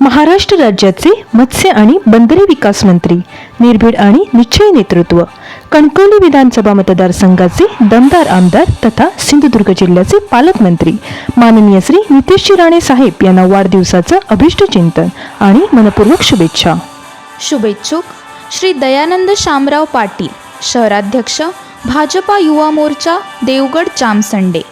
महाराष्ट्र राज्याचे मत्स्य आणि बंदरे विकास मंत्री निर्भीड आणि निश्चय नेतृत्व कणकवली विधानसभा मतदारसंघाचे दमदार आमदार तथा सिंधुदुर्ग जिल्ह्याचे पालकमंत्री माननीय श्री नितेशजी राणे साहेब यांना वाढदिवसाचं अभिष्ट चिंतन आणि मनपूर्वक शुभेच्छा. शुभेच्छुक श्री दयानंद शामराव पाटील शहराध्यक्ष भाजपा युवा मोर्चा देवगड चामसंडे.